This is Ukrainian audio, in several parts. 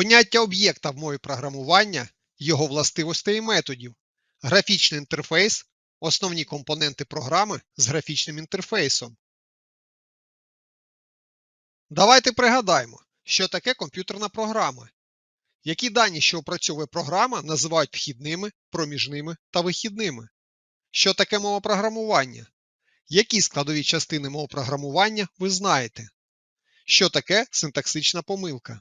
Поняття об'єкта в мові програмування, його властивостей і методів, графічний інтерфейс, основні компоненти програми з графічним інтерфейсом. Давайте пригадаємо, що таке комп'ютерна програма. Які дані, що опрацьовує програма, називають вхідними, проміжними та вихідними. Що таке мова програмування? Які складові частини мов програмування ви знаєте? Що таке синтаксична помилка?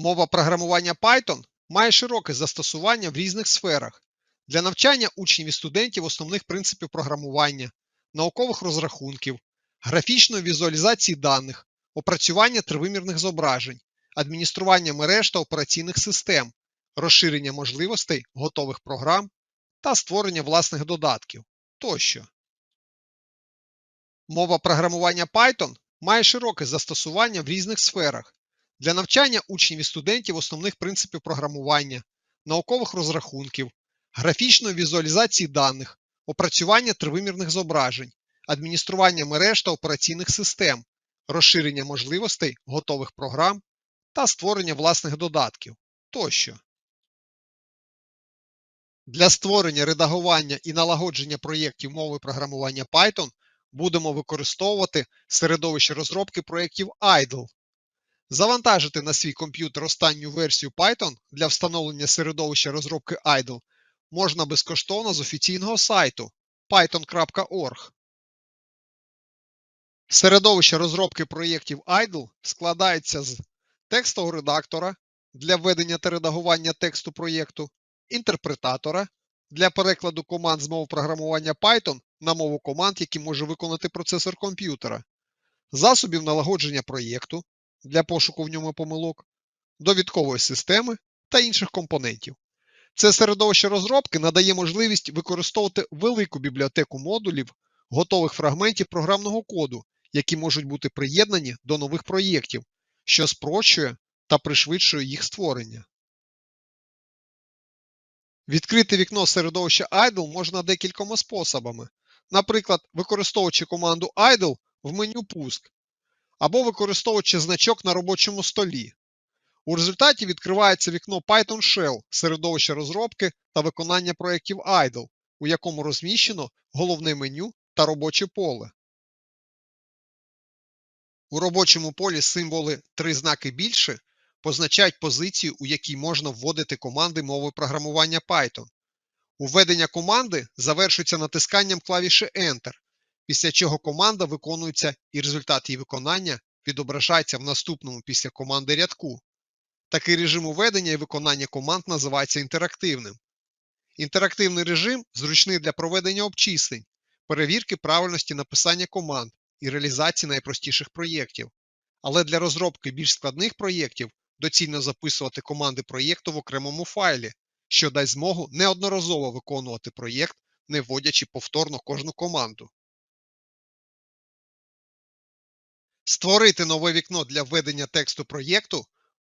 Мова програмування Python має широке застосування в різних сферах для навчання учнів і студентів основних принципів програмування, наукових розрахунків, графічної візуалізації даних, опрацювання тривимірних зображень, адміністрування мереж та операційних систем, розширення можливостей готових програм та створення власних додатків тощо. Мова програмування Python має широке застосування в різних сферах для навчання учнів і студентів основних принципів програмування, наукових розрахунків, графічної візуалізації даних, опрацювання тривимірних зображень, адміністрування мереж та операційних систем, розширення можливостей готових програм та створення власних додатків тощо. Для створення, редагування і налагодження проєктів мови програмування Python будемо використовувати середовище розробки проєктів IDLE. Завантажити на свій комп'ютер останню версію Python для встановлення середовища розробки IDLE можна безкоштовно з офіційного сайту python.org. Середовище розробки проєктів IDLE складається з текстового редактора для введення та редагування тексту проєкту, інтерпретатора для перекладу команд з мови програмування Python на мову команд, які може виконати процесор комп'ютера, засобів налагодження проєкту для пошуку в ньому помилок, довідкової системи та інших компонентів. Це середовище розробки надає можливість використовувати велику бібліотеку модулів, готових фрагментів програмного коду, які можуть бути приєднані до нових проєктів, що спрощує та пришвидшує їх створення. Відкрити вікно середовища idle можна декількома способами. Наприклад, використовуючи команду idle в меню Пуск або використовуючи значок на робочому столі. У результаті відкривається вікно Python Shell середовища розробки та виконання проєктів idle, у якому розміщено головне меню та робоче поле. У робочому полі символи три знаки більше позначають позицію, у якій можна вводити команди мови програмування Python. Введення команди завершується натисканням клавіші Enter, після чого команда виконується і результат її виконання відображається в наступному після команди рядку. Такий режим уведення і виконання команд називається інтерактивним. Інтерактивний режим зручний для проведення обчислень, перевірки правильності написання команд і реалізації найпростіших проєктів. Але для розробки більш складних проєктів доцільно записувати команди проєкту в окремому файлі, що дасть змогу неодноразово виконувати проєкт, не вводячи повторно кожну команду. Створити нове вікно для введення тексту проєкту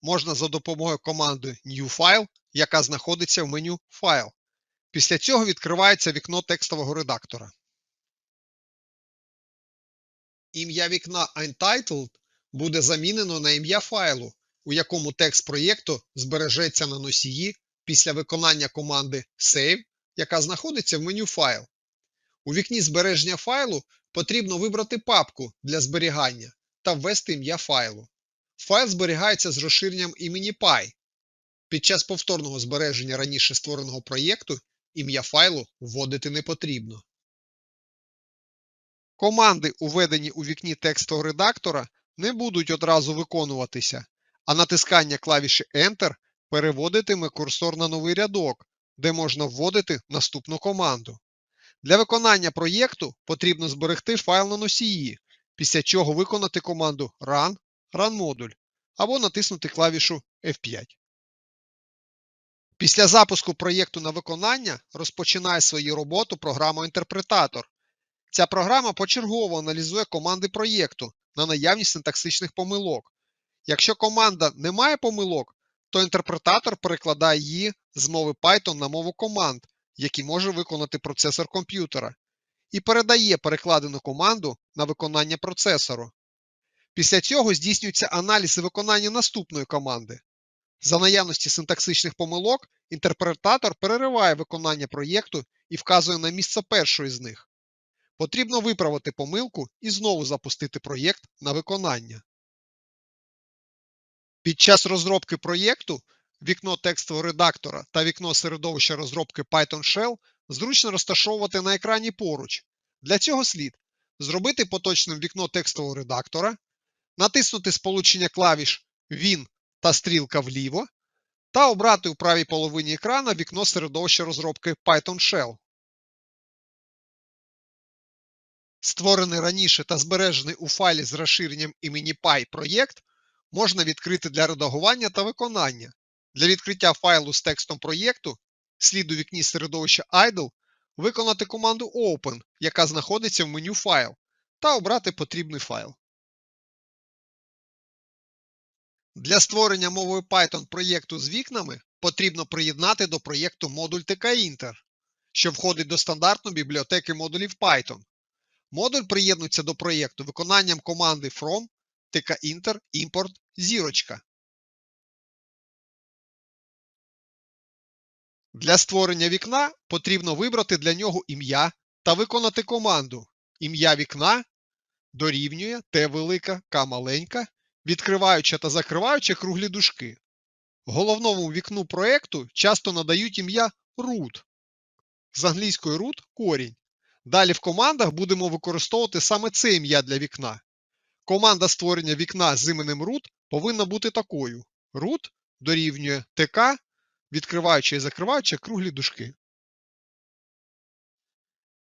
можна за допомогою команди New File, яка знаходиться в меню Файл. Після цього відкривається вікно текстового редактора. Ім'я вікна Untitled буде замінено на ім'я файлу, у якому текст проєкту збережеться на носії після виконання команди Save, яка знаходиться в меню Файл. У вікні збереження файлу потрібно вибрати папку для зберігання та ввести ім'я файлу. Файл зберігається з розширенням імені Py. Під час повторного збереження раніше створеного проєкту ім'я файлу вводити не потрібно. Команди, уведені у вікні текстового редактора, не будуть одразу виконуватися, а натискання клавіші Enter переводитиме курсор на новий рядок, де можна вводити наступну команду. Для виконання проєкту потрібно зберегти файл на носії, після чого виконати команду Run, Run модуль або натиснути клавішу F5. Після запуску проєкту на виконання розпочинає свою роботу програма Інтерпретатор. Ця програма почергово аналізує команди проєкту на наявність синтаксичних помилок. Якщо команда не має помилок, то інтерпретатор перекладає її з мови Python на мову команд, які може виконати процесор комп'ютера, і передає перекладену команду на виконання процесору. Після цього здійснюється аналіз і виконання наступної команди. За наявності синтаксичних помилок, інтерпретатор перериває виконання проєкту і вказує на місце першої з них. Потрібно виправити помилку і знову запустити проєкт на виконання. Під час розробки проєкту вікно текстового редактора та вікно середовища розробки Python Shell зручно розташовувати на екрані поруч. Для цього слід зробити поточним вікно текстового редактора, натиснути сполучення клавіш Він та стрілка вліво та обрати у правій половині екрана вікно середовища розробки Python Shell. Створений раніше та збережений у файлі з розширенням імені Py проєкт можна відкрити для редагування та виконання. Для відкриття файлу з текстом проєкту слід у вікні середовища idle виконати команду Open, яка знаходиться в меню Файл, та обрати потрібний файл. Для створення мовою Python проєкту з вікнами потрібно приєднати до проєкту модуль tkinter, що входить до стандартної бібліотеки модулів Python. Модуль приєднується до проєкту виконанням команди from tkinter import зірочка. Для створення вікна потрібно вибрати для нього ім'я та виконати команду ім'я вікна дорівнює Т велика, К маленька, відкриваючи та закриваючи круглі дужки. Головному вікну проєкту часто надають ім'я root. З англійської root – корінь. Далі в командах будемо використовувати саме це ім'я для вікна. Команда створення вікна з іменем root повинна бути такою: root дорівнює tk, відкриваючи і закриваючи круглі дужки.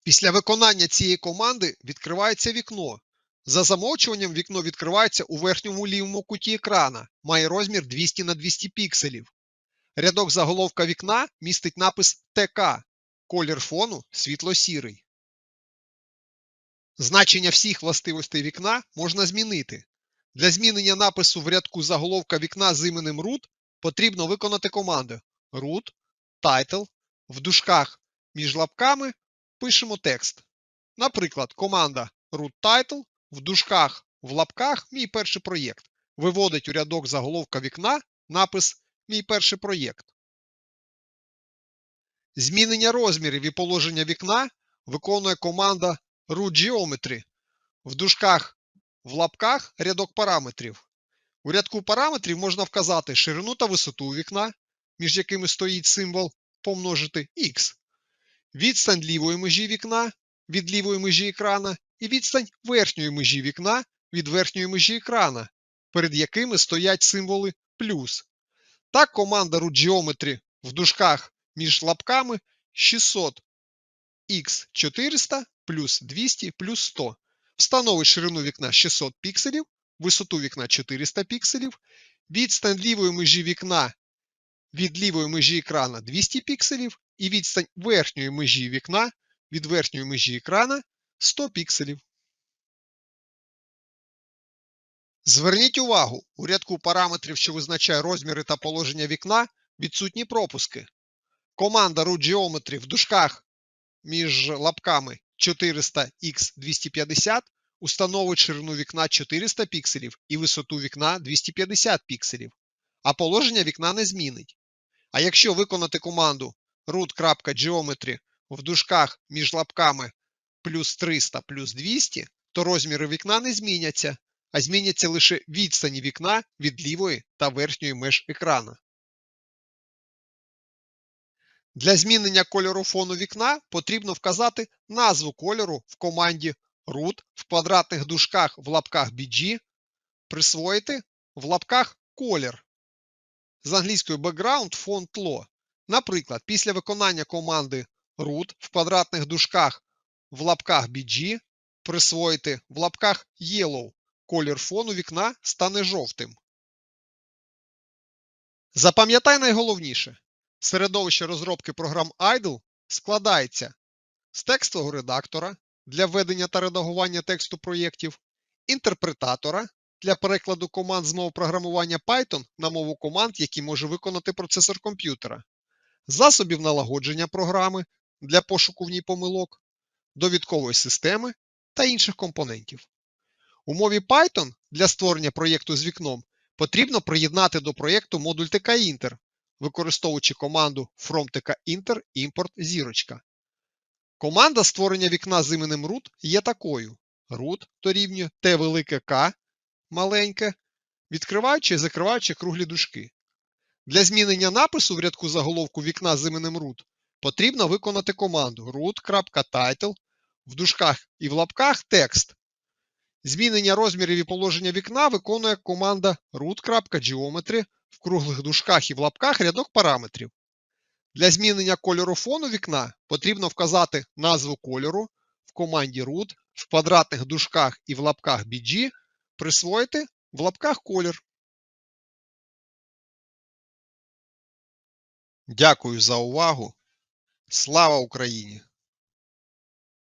Після виконання цієї команди відкривається вікно. За замовчуванням вікно відкривається у верхньому лівому куті екрана, має розмір 200 на 200 пікселів. Рядок заголовка вікна містить напис ТК, колір фону світло-сірий. Значення всіх властивостей вікна можна змінити. Для змінення напису в рядку заголовка вікна з іменем root потрібно виконати команду root, title, в дужках між лапками пишемо текст. Наприклад, команда root title в дужках в лапках мій перший проєкт виводить у рядок заголовка вікна напис Мій перший проєкт. Змінення розмірів і положення вікна виконує команда rootGeometry в дужках в лапках рядок параметрів. У рядку параметрів можна вказати ширину та висоту вікна, між якими стоїть символ помножити x, відстань лівої межі вікна від лівої межі екрана і відстань верхньої межі вікна від верхньої межі екрана, перед якими стоять символи плюс. Так команда rootGeometry в дужках між лапками 600 x 400 плюс 200 плюс 100 встановить ширину вікна 600 пікселів, висоту вікна 400 пікселів, відстань лівої межі вікна від лівої межі екрана 200 пікселів і відстань верхньої межі вікна від верхньої межі екрана 100 пікселів. Зверніть увагу, у рядку параметрів, що визначає розміри та положення вікна, відсутні пропуски. Команда rootGeometry в дужках між лапками 400x250 установить ширину вікна 400 пікселів і висоту вікна 250 пікселів, а положення вікна не змінить. А якщо виконати команду root.geometry в дужках між лапками плюс 300 плюс 200, то розміри вікна не зміняться, а зміняться лише відстані вікна від лівої та верхньої меж екрана. Для змінення кольору фону вікна потрібно вказати назву кольору в команді root в квадратних дужках в лапках BG, присвоїти в лапках колір. З англійської background фон тло. Наприклад, після виконання команди root в квадратних дужках в лапках BG присвоїти в лапках yellow колір фону вікна стане жовтим. Запам'ятай найголовніше. Середовище розробки програм IDLE складається з текстового редактора для введення та редагування тексту проєктів, інтерпретатора для перекладу команд з мови програмування Python на мову команд, які може виконати процесор комп'ютера, засобів налагодження програми для пошуку в ній помилок, довідкової системи та інших компонентів. У мові Python для створення проєкту з вікном, потрібно приєднати до проєкту модуль TK-Inter, використовуючи команду from TK-Inter import зірочка. Команда створення вікна з іменем root є такою: root дорівнює t велике К маленьке, відкриваючи і закриваючи круглі дужки. Для змінення напису в рядку заголовку вікна з іменем root потрібно виконати команду root.title в дужках і в лапках текст. Змінення розмірів і положення вікна виконує команда root.geometry в круглих дужках і в лапках рядок параметрів. Для змінення кольору фону вікна потрібно вказати назву кольору в команді root в квадратних дужках і в лапках BG, присвоїти в лапках колір. Дякую за увагу. Слава Україні!